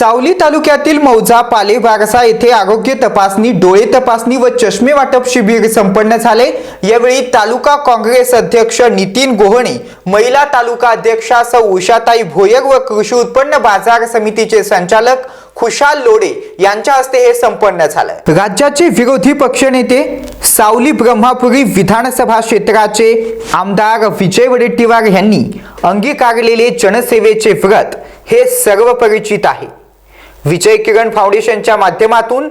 सावली तालुक्यातील मौजा पालेभारसा येथे आरोग्य तपासणी डोळे तपासणी व चष्मे वाटप शिबिर संपन्न झाले. यावेळी तालुका काँग्रेस अध्यक्ष नितीन गोहणे महिला तालुका अध्यक्षा सौ उषाताई भोयर व कृषी उत्पन्न बाजार समितीचे संचालक खुशाल लोडे यांच्या हस्ते हे संपन्न झालं. राज्याचे विरोधी पक्षनेते सावली ब्रह्मापुरी विधानसभा क्षेत्राचे आमदार विजय वडेट्टीवार यांनी अंगीकारलेले जनसेवेचे व्रत हे सर्व परिचित आहे. विजय किरण फाउंडेशनच्या माध्यमातून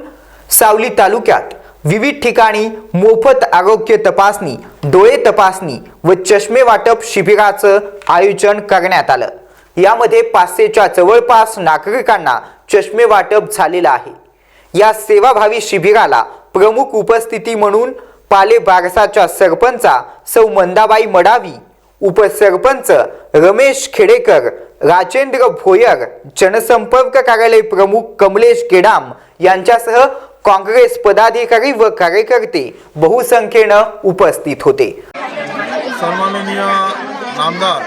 सावली तालुक्यात विविध ठिकाणी मोफत आरोग्य तपासणी डोळे तपासणी व चष्मे वाटप शिबिराचं आयोजन करण्यात आलं. यामध्ये पाचशेच्या जवळपास नागरिकांना चष्मे वाटप झालेलं आहे. या सेवाभावी शिबिराला प्रमुख उपस्थिती म्हणून पाले बारसाच्या सरपंचा सौ मंदाबाई मडावी उपसरपंच रमेश खेडेकर राजेंद्र भोयर जनसंपर्क कार्यालय प्रमुख कमलेश केडाम यांच्यासह काँग्रेस पदाधिकारी व कार्यकर्ते बहुसंख्येनं उपस्थित होते. सन्माननीय नामदार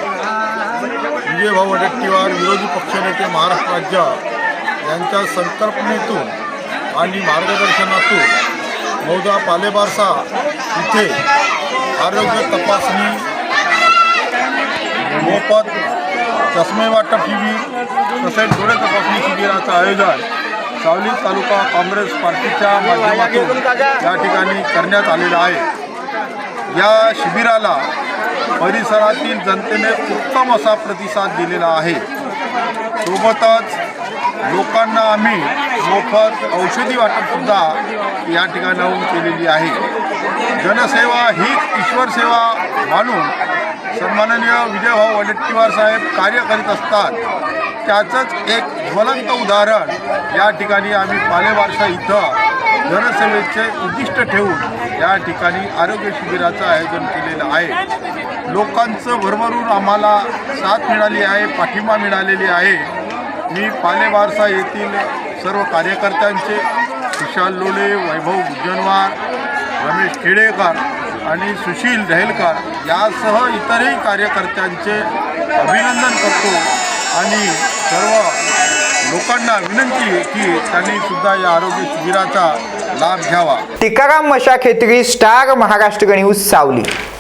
विजयभाऊ वडेट्टीवार विरोधी पक्षनेते महाराष्ट्र राज्य यांच्या संकल्पनेतून आणि मार्गदर्शनातून मौजा पालेबारसा इथे आरोग्य तपासणी मोफत चष्मे वाटप शिबिर तसेच डोळे तपासणी शिबिराचं आयोजन सावली तालुका काँग्रेस पार्टीच्या माध्यमातून या ठिकाणी करण्यात आलेलं आहे. या शिबिराला परिसरातील जनतेने उत्तम असा प्रतिसाद दिलेला आहे. सोबतच लोकांना आम्ही मोफत औषधी वाटपसुद्धा या ठिकाणाहून केलेली आहे. जनसेवा हीच ईश्वर सेवा मानून सन्माननीय विजयभाऊ वडेट्टीवार साहेब कार्य करीत असतात त्याचंच एक ज्वलंत उदाहरण या ठिकाणी आम्ही पालेवारसा इथं जनसेवेचे उद्दिष्ट ठेवून या ठिकाणी आरोग्य शिबिराचं आयोजन केलेलं आहे. लोकांचं भरभरून आम्हाला साथ मिळाली आहे पाठिंबा मिळालेली आहे. मी पालेवारसा येथील सर्व कार्यकर्त्यांचे विशाल लोले वैभव गुज्जनवार रमेश खेडेकर आणि सुशील दहेलकर यासह इतरही कार्यकर्त्यांचे अभिनंदन करतो आणि सर्व लोकांना विनंती की त्यांनी सुद्धा या आरोग्य शिबिराचा लाभ घ्यावा. Tikaram Mashakhetri star Maharashtra news Savli.